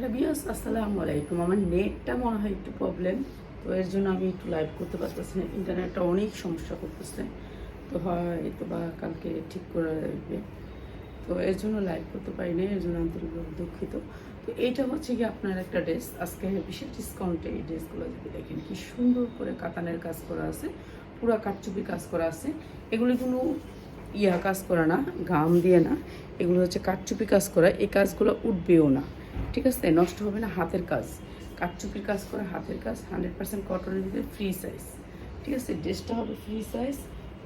Hello বিয়াস আসসালামু আলাইকুম। আমার নেটটা মনে হয় একটু প্রবলেম, তো এর জন্য আমি একটু লাইভ করতে পারতেছি না। ইন্টারনেটটা অনেক সমস্যা করতেছে, তো হয়তো বা কালকে ঠিক করে দেবে। তো এর জন্য লাইভ করতে পারি না এর জন্য আন্তরিকভাবে দুঃখিত। তো এইটা হচ্ছে কি আপনার একটা ড্রেস আজকে বিশেষ ডিসকাউন্টে এই ড্রেসগুলো যদি দেখেন, কি সুন্দর করে কাতানের কাজ করা আছে, পুরা কাটচুপি কাজ করা আছে। এগুলি কোনো ইয়া কাজ করা না, গাম দিয়ে না, এগুলো হচ্ছে কাটচুপি কাজ করা। এই কাজগুলো উঠবেও না। ঠিক আছে নষ্ট হবে না হাতের কাজ। কাটচুপির কাজ করে, হাতের কাজ হান্ড্রেড পার্সেন্ট কটনের ভিতরে ফ্রি সাইজ ঠিক আছে ড্রেসটা হবে ফ্রি সাইজ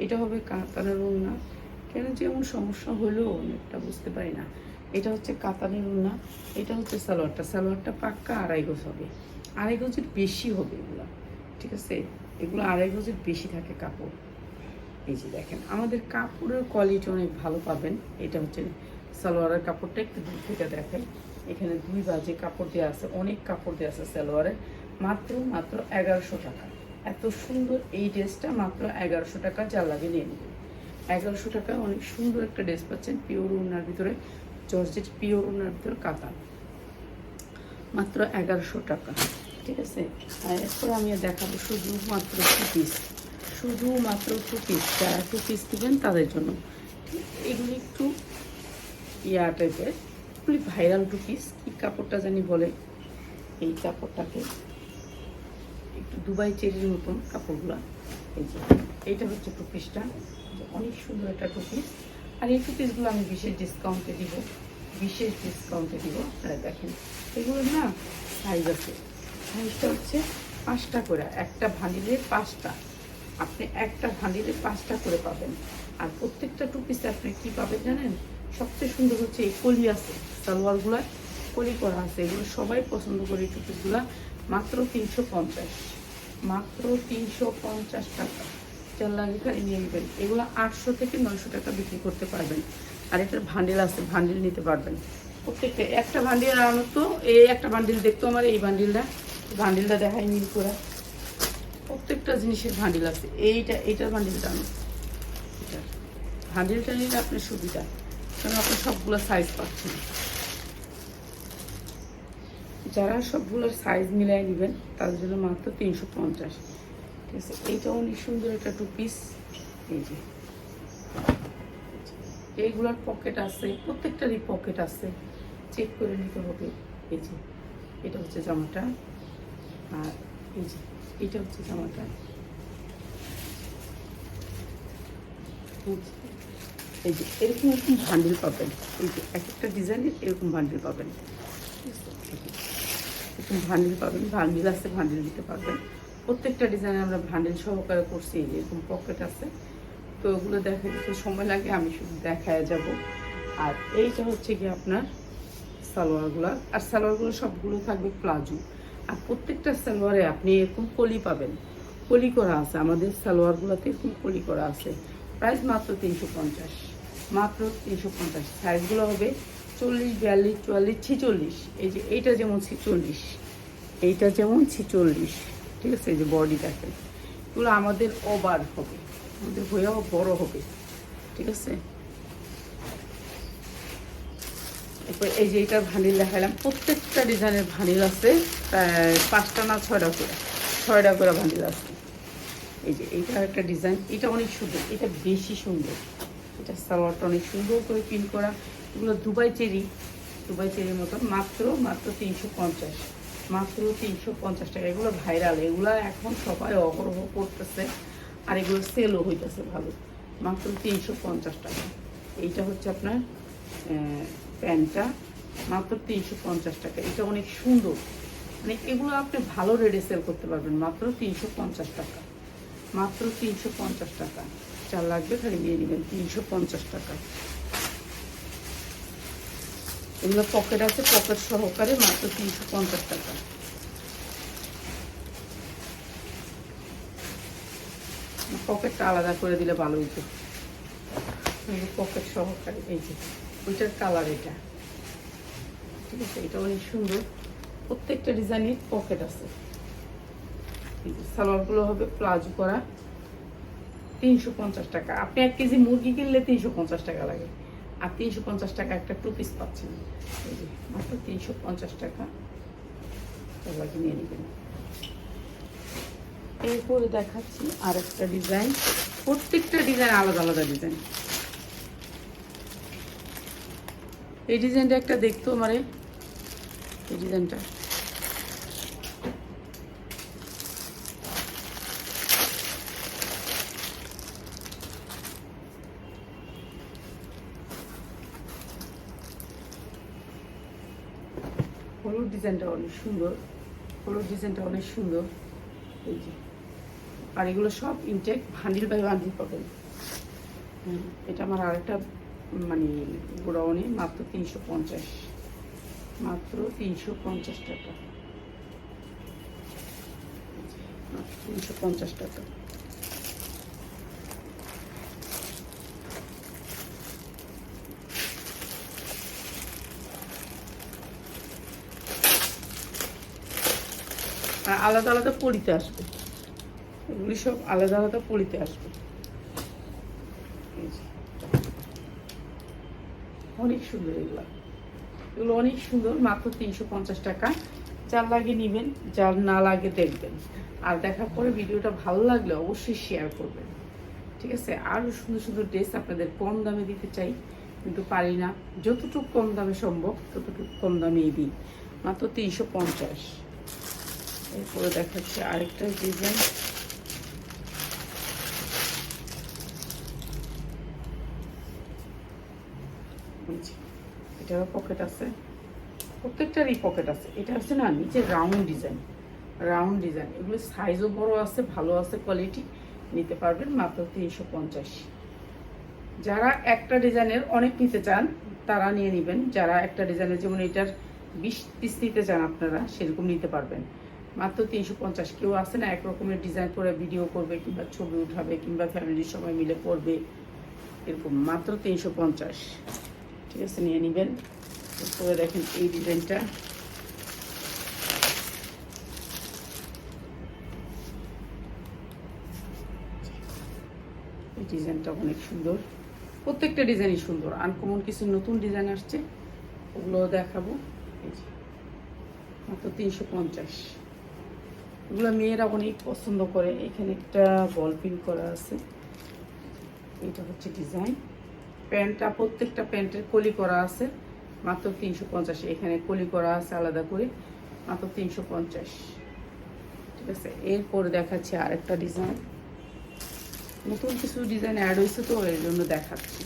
এটা হবে কাতানের ওড়না। কেন যেমন সমস্যা হলেও অনেকটা বুঝতে পারি না। এটা হচ্ছে কাতানের ওড়না, এটা হচ্ছে সালোয়ারটা। সালোয়ারটা পাক্কা আড়াই গজ হবে। আড়াই গজের বেশি হবে এগুলো। ঠিক আছে, এগুলো আড়াই গজের বেশি থাকে কাপড়। এই যে দেখেন, আমাদের কাপড়ের কোয়ালিটি অনেক ভালো পাবেন। এটা হচ্ছে সালোয়ারের কাপড়টা, একটু দূর থেকে দেখেন এখানে দুই বাজে কাপড় দেওয়া আছে, অনেক কাপড় দেওয়া আছে সালোয়ারে। মাত্র মাত্র এগারোশো টাকা। এত সুন্দর এই ড্রেসটা মাত্র এগারোশো টাকা যা লাগে নিয়ে নেবেন। এগারোশো টাকা, অনেক সুন্দর একটা ড্রেস পাচ্ছেন পিওর উনার ভিতরে, জর্জেট পিওর উনার ভিতরে কাতান মাত্র এগারোশো টাকা, ঠিক আছে? আর এরপর আমি দেখাবো শুধুমাত্র টু পিস শুধুমাত্র টু পিস যারা টু পিস দেবেন তাদের জন্য। এগুলি একটু ইয়া টাইপের এগুলি ভাইরাল টু পিস কী কাপড়টা জানি বলে, এই কাপড়টাকে একটু দুবাই চেরির মতন কাপড়গুলো, এই যে, এইটা হচ্ছে টু পিসটা অনেক সুন্দর একটা টু পিস আর এই টু পিসগুলো আমি বিশেষ ডিসকাউন্টে দিব, বিশেষ ডিসকাউন্টে দিব। আপনারা দেখেন, এগুলো না সাইজ আছে সাইজটা হচ্ছে পাঁচটা করে, একটা ভান্ডিলে পাঁচটা। আপনি একটা ভান্ডিলে পাঁচটা করে পাবেন। আর প্রত্যেকটা টু পিসে আপনি কী পাবেন জানেন? সবচেয়ে সুন্দর হচ্ছে এই কলি আছে। সালোয়ারগুলো কলি করা আছে। এগুলো সবাই পছন্দ করে এই টু পিসগুলো মাত্র তিনশো পঞ্চাশ। মাত্র তিনশো পঞ্চাশ টাকা। চার লাগে খালি নিয়ে নেবেন। এগুলো আটশো থেকে নয়শো টাকা বিক্রি করতে পারবেন। আর এটার ভান্ডিল আছে, ভান্ডিল নিতে পারবেন। প্রত্যেকটা একটা ভান্ডিল আনো তো, এই একটা বান্ডিল দেখতো আমার, এই বান্ডিলটা বান্ডিলটা দেখাই নীল করে প্রত্যেকটা জিনিসের ভান্ডিল আছে। এইটা, এইটার ভান্ডিলটা আনো। ভান্ডিলটা নিলে আপনার সুবিধা। কারণ আপনি সবগুলো সাইজ পাচ্ছেন। যারা সবগুলোর সাইজ মিলাই নেবেন তাদের জন্য মাত্র তিনশো পঞ্চাশ। ঠিক আছে এইটা অনেক সুন্দর একটা টু পিস এই যে। এইগুলোর পকেট আছে, প্রত্যেকটারই পকেট আছে। চেক করে নিতে হবে। এই যে, এটা হচ্ছে জামাটা। আর এই যে, এটা হচ্ছে জামাটা। এই যে এরকম এরকম ভান্ডিল পাবেন। এই যে, এক একটা ডিজাইনের এরকম ভান্ডিল পাবেন। এরকম ভান্ডিল পাবেন, ভান্ডিল আছে, ভান্ডিল দিতে পারবেন। প্রত্যেকটা ডিজাইন আমরা ভান্ডিল সহকারে করছি এরকম পকেট আছে। তো ওগুলো দেখা যেতে সময় লাগে, আমি শুধু দেখায় যাব। আর এইটা হচ্ছে কি আপনার সালোয়ারগুলো। আর সালোয়ারগুলো সবগুলো থাকবে প্লাজো। আর প্রত্যেকটা সালোয়ারে আপনি এরকম কলি পাবেন। কলি করা আছে, আমাদের সালোয়ারগুলোতে এরকম কলি করা আছে। প্রাইস মাত্র তিনশো পঞ্চাশ। মাত্র তিনশো পঞ্চাশ। সাইজগুলো হবে চল্লিশ বিয়াল্লিশ, চুয়াল্লিশ, ছিচল্লিশ। এই যে এইটা যেমন ছিচল্লিশ, এইটা যেমন ছিচল্লিশ, ঠিক আছে? এই যে বডি দেখেন, এগুলো আমাদের ওভার হবে, আমাদের হয়েও বড় হবে, ঠিক আছে? এরপর এই যে এইটার ভানিল দেখালাম, প্রত্যেকটা ডিজাইনের ভানিল আছে পাঁচটা না ছয়টা করে ছয়টা করে ভানিল আছে। এই যে এইটা একটা ডিজাইন এটা অনেক সুন্দর, এটা বেশি সুন্দর। এটা সালোয়ারটা অনেক সুন্দর করে প্রিন্ট করা এগুলো দুবাই চেরি, দুবাই চেরির মতন, মাত্র মাত্র তিনশো পঞ্চাশ, মাত্র তিনশো পঞ্চাশ টাকা। এগুলো ভাইরাল, এগুলো এখন সবাই অগ্রহ করতেছে, আর এগুলো সেলও হইতেছে ভালো, মাত্র তিনশো পঞ্চাশ টাকা। এইটা হচ্ছে আপনার প্যান্টটা, মাত্র তিনশো পঞ্চাশ টাকা। এটা অনেক সুন্দর মানে এগুলো আপনি ভালো রেটে সেল করতে পারবেন, মাত্র তিনশো পঞ্চাশ টাকা, মাত্র তিনশো পঞ্চাশ টাকা। চার লাগবে খালি নিয়ে নেবেন, তিনশো পঞ্চাশ টাকা। এগুলো পকেট আছে পকেট সহকারে মাত্র তিনশো পঞ্চাশ টাকা। পকেটটা আলাদা করে দিলে ভালো হইতো। পকেট সহকারে, এই যে, ওইটার কালার এটা। ঠিক আছে, এটা অনেক সুন্দর। প্রত্যেকটা ডিজাইনের পকেট আছে। সালোয়ারগুলো হবে প্লাজো করা। তিনশো পঞ্চাশ টাকা। আপনি এক কেজি মুরগি কিনলে তিনশো পঞ্চাশ টাকা লাগে। আর তিনশো পঞ্চাশ টাকা একটা টু পিস পাচ্ছেন। মাত্র তিনশো পঞ্চাশ টাকা। সবাইকে নিয়ে নেবেন। এরপরে দেখাচ্ছি আর একটা ডিজাইন প্রত্যেকটা ডিজাইন আলাদা আলাদা ডিজাইন এই ডিজাইনটা একটা দেখতো আমার এই ডিজাইনটা হলুদ ডিজাইনটা অনেক সুন্দর, হলুদ ডিজাইনটা অনেক সুন্দর। এই যে। আর এগুলো সব ইনটেক হান্ডিল বাই ভান্ডিল পাবেন। এটা আমার আরেকটা মানে গোডাউনে মাত্র তিনশো পঞ্চাশ। মাত্র তিনশো পঞ্চাশ টাকা। তিনশো পঞ্চাশ টাকা। আর আলাদা আলাদা পলিতে আসবে। এগুলি সব আলাদা আলাদা পলিতে আসবে। অনেক সুন্দর এগুলো। এগুলো অনেক সুন্দর, মাত্র তিনশো পঞ্চাশ টাকা। যার লাগে নেবেন, যার না লাগে দেখবেন। আর দেখার পরে ভিডিওটা ভালো লাগলে অবশ্যই শেয়ার করবেন। ঠিক আছে? আরও সুন্দর সুন্দর ড্রেস আপনাদের কম দামে দিতে চাই, কিন্তু পারি না। যতটুকু কম দামে সম্ভব, ততটুকু কম দামেই দিই। মাত্র তিনশো পঞ্চাশ। এরপরে দেখাচ্ছে আরেকটা ডিজাইন। এটারও পকেট আছে। প্রত্যেকটারই পকেট আছে। এটা আছে না, নিচে রাউন্ড ডিজাইন রাউন্ড ডিজাইন এগুলো সাইজও বড় আছে, ভালো আছে কোয়ালিটি নিতে পারবেন মাত্র তিনশো পঞ্চাশ। যারা একটা ডিজাইনের অনেক নিতে চান, তারা নিয়ে নেবেন। যারা একটা ডিজাইনের, যেমন এটার বিশ পিস নিতে চান আপনারা, সেরকম নিতে পারবেন। মাত্র তিনশো পঞ্চাশ। কেউ আছে না এক রকমের ডিজাইন করে ভিডিও করবে কিংবা ছবি উঠাবে কিংবা ফ্যামিলির সবাই মিলে করবে, এরকম মাত্র তিনশো পঞ্চাশ। ঠিক আছে, নিয়ে নেবেন। এরপরে দেখেন এই ডিজাইনটা এই ডিজাইনটা অনেক সুন্দর। প্রত্যেকটা ডিজাইনই সুন্দর। আনকমন কিছু নতুন ডিজাইন আসছে ওগুলো দেখাবো। মাত্র তিনশো পঞ্চাশ। এগুলো মেয়েরা অনেক পছন্দ করে। এখানে একটা বল পিন করা আছে। এটা হচ্ছে ডিজাইন। প্যান্টটা, প্রত্যেকটা প্যান্টের কলি করা আছে। মাত্র তিনশো পঞ্চাশ। এখানে কলি করা আছে আলাদা করে। মাত্র তিনশো পঞ্চাশ। ঠিক আছে? এরপরে দেখাচ্ছি আরেকটা ডিজাইন। নতুন কিছু ডিজাইন অ্যাড হয়েছে তো, এর জন্য দেখাচ্ছি।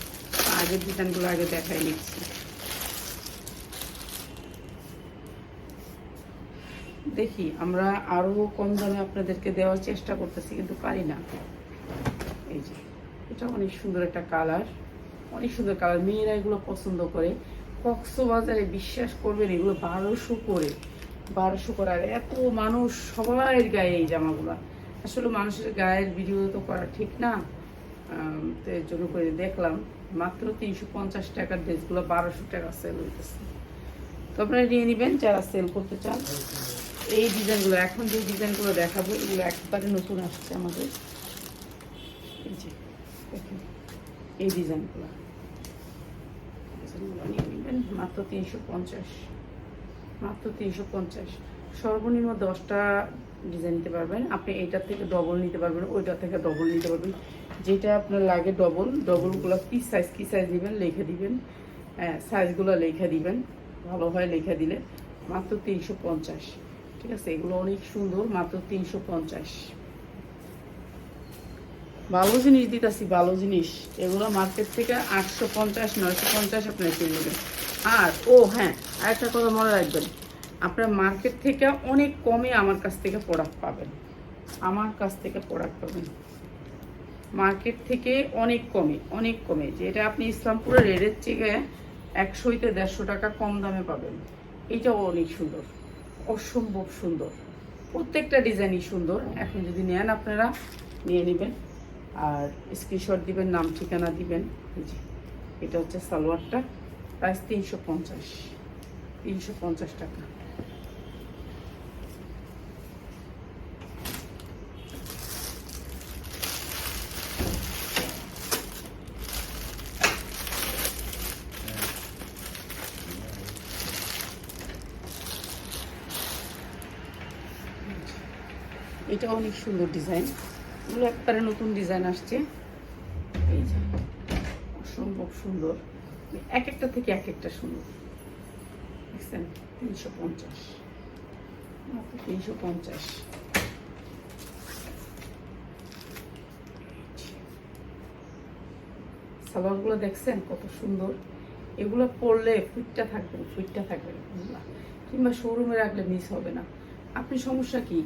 আগের ডিজাইনগুলো আগে দেখাই নিচ্ছি। দেখি, আমরা আরও কম দামে আপনাদেরকে দেওয়ার চেষ্টা করতেছি, কিন্তু পারি না। এই যে, এটা অনেক সুন্দর একটা কালার, অনেক সুন্দর কালার। মেয়েরা এগুলো পছন্দ করে। কক্সবাজারে বিশ্বাস করবেন, এগুলো বারোশো করে বারোশো করে। আর এত মানুষ, সবার গায়ে এই জামাগুলো। আসলে মানুষের গায়ের ভিডিও তো করা ঠিক না। তো এর জন্য করে দেখলাম, মাত্র তিনশো পঞ্চাশ টাকার ড্রেসগুলো বারোশো টাকা সেল হইতেছে। তো আপনারা নিয়ে নেবেন, যারা সেল করতে চান। এই ডিজাইনগুলো, এখন যে ডিজাইনগুলো দেখাবো, এগুলো একবারে নতুন আসছে আমাদের। এই যে এই ডিজাইনগুলো। নিয়ে মাত্র তিনশো পঞ্চাশ, মাত্র তিনশো পঞ্চাশ। সর্বনিম্ন দশটা ডিজাইন নিতে পারবেন। আপনি এইটার থেকে ডবল নিতে পারবেন, ওইটার থেকে ডবল নিতে পারবেন। যেটা আপনার লাগে ডবল ডবলগুলো কি সাইজ কি সাইজ দিবেন লিখে দিবেন। হ্যাঁ সাইজগুলো লিখে দিবেন। ভালো হয় লিখে দিলে, মাত্র তিনশো পঞ্চাশ। ঠিক আছে, এগুলো অনেক সুন্দর, মাত্র তিনশো পঞ্চাশ। ভালো জিনিস দিতেছি, ভালো জিনিস। এগুলো মার্কেট থেকে আটশো পঞ্চাশ, নয়শো পঞ্চাশ আপনারা কিনে নেবেন। আর, ও হ্যাঁ আরেকটা কথা মনে রাখবেন, আপনার মার্কেট থেকে অনেক কমে আমার কাছ থেকে প্রোডাক্ট পাবেন। আমার কাছ থেকে প্রোডাক্ট পাবেন। মার্কেট থেকে অনেক কমে অনেক কমে যেটা আপনি ইসলামপুরের রেটের থেকে একশো হইতে দেড়শো টাকা কম দামে পাবেন। এইটাও অনেক সুন্দর। অসম্ভব সুন্দর। প্রত্যেকটা ডিজাইনই সুন্দর। এখন যদি নেন আপনারা, নিয়ে নেবেন। আর স্ক্রিনশট দিবেন, নাম, ঠিকানা দিবেন। এটা হচ্ছে সালোয়ারটা। প্রাইস তিনশো পঞ্চাশ। তিনশো পঞ্চাশ টাকা। এটা অনেক সুন্দর ডিজাইন। এগুলো একবারে নতুন ডিজাইন আসছে। এই যে, অসম্ভব সুন্দর। এক একটা থেকে এক একটা সুন্দর। দেখছেন? তিনশো পঞ্চাশ। তিনশো পঞ্চাশ। সালোয়ারগুলো দেখছেন কত সুন্দর। এগুলো পরলে ফিটটা থাকবে ফিটটা থাকবে। কিংবা শোরুমে রাখলে মিস হবে না। আপনি সমস্যা কি?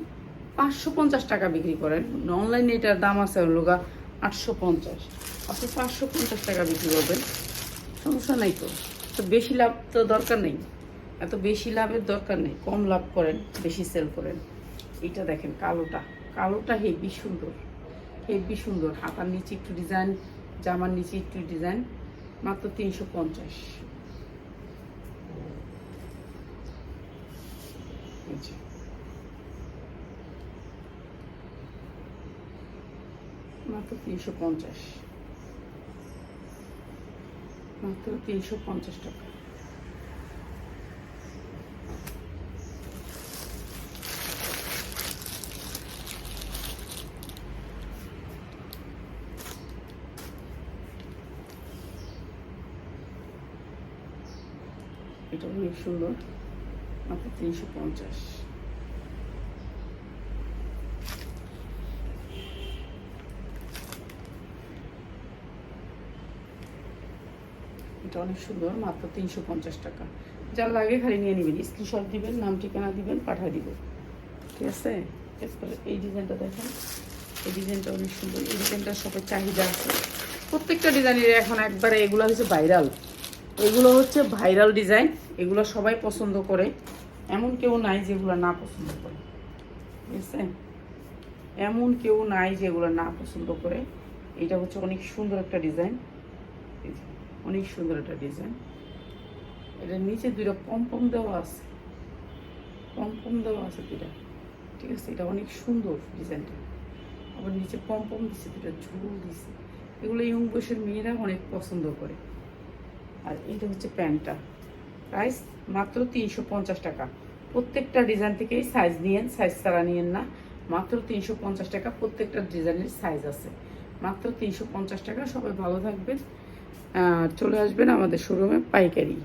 পাঁচশো পঞ্চাশ টাকা বিক্রি করেন। অনলাইনে এটার দাম আছে লোকা আটশো পঞ্চাশ। আপনি পাঁচশো পঞ্চাশ টাকা বিক্রি করবেন। সমস্যা নাই তো। তো বেশি লাভ তো দরকার নেই। এত বেশি লাভের দরকার নেই। কম লাভ করেন, বেশি সেল করেন। এটা দেখেন কালোটা। কালোটা হেভি সুন্দর। হেভি সুন্দর। হাতার নিচে একটু ডিজাইন জামার নিচে একটু ডিজাইন মাত্র তিনশো পঞ্চাশ। মাত্র তিনশো পঞ্চাশ। মাত্র তিনশো পঞ্চাশ টাকা। এটা অনেক সুন্দর মাত্র তিনশো পঞ্চাশ। এটা অনেক সুন্দর, মাত্র তিনশো পঞ্চাশ টাকা। যার লাগে খালি নিয়ে নেবেন স্ক্রিনশট দিবেন, নাম ঠিকানা দিবেন, পাঠিয়ে দিব ঠিক আছে? এই ডিজাইনটা দেখেন। এই ডিজাইনটা অনেক সুন্দর। এই ডিজাইনটা সবার চাহিদা আছে। প্রত্যেকটা ডিজাইনের এখন একবারে এগুলো হচ্ছে ভাইরাল এগুলো হচ্ছে ভাইরাল ডিজাইন এগুলো সবাই পছন্দ করে। এমন কেউ নাই যেগুলো না পছন্দ করে। ঠিক আছে? এমন কেউ নাই যেগুলো না পছন্দ করে। এটা হচ্ছে অনেক সুন্দর একটা ডিজাইন অনেক সুন্দর একটা ডিজাইন এটার নিচে দুইটা পম্পম দেওয়া আছে। পম্পম দেওয়া আছে দুইটা। ঠিক আছে? এটা অনেক সুন্দর ডিজাইনটা আবার নিচে পম্পম দিছে দুটা ঝুল দিছে। এগুলো ইয়ং বয়সের মেয়েরা অনেক পছন্দ করে। আর এটা হচ্ছে প্যান্টটা। প্রাইস মাত্র তিনশো পঞ্চাশ টাকা। প্রত্যেকটা ডিজাইন থেকেই সাইজ নিয়েন সাইজ ছাড়া নিয়েন না। মাত্র তিনশো পঞ্চাশ টাকা প্রত্যেকটা ডিজাইনের সাইজ আছে। মাত্র তিনশো পঞ্চাশ টাকা। সবাই ভালো থাকবেন। চলে আসবেন আমাদের শোরুমে পাইকারি।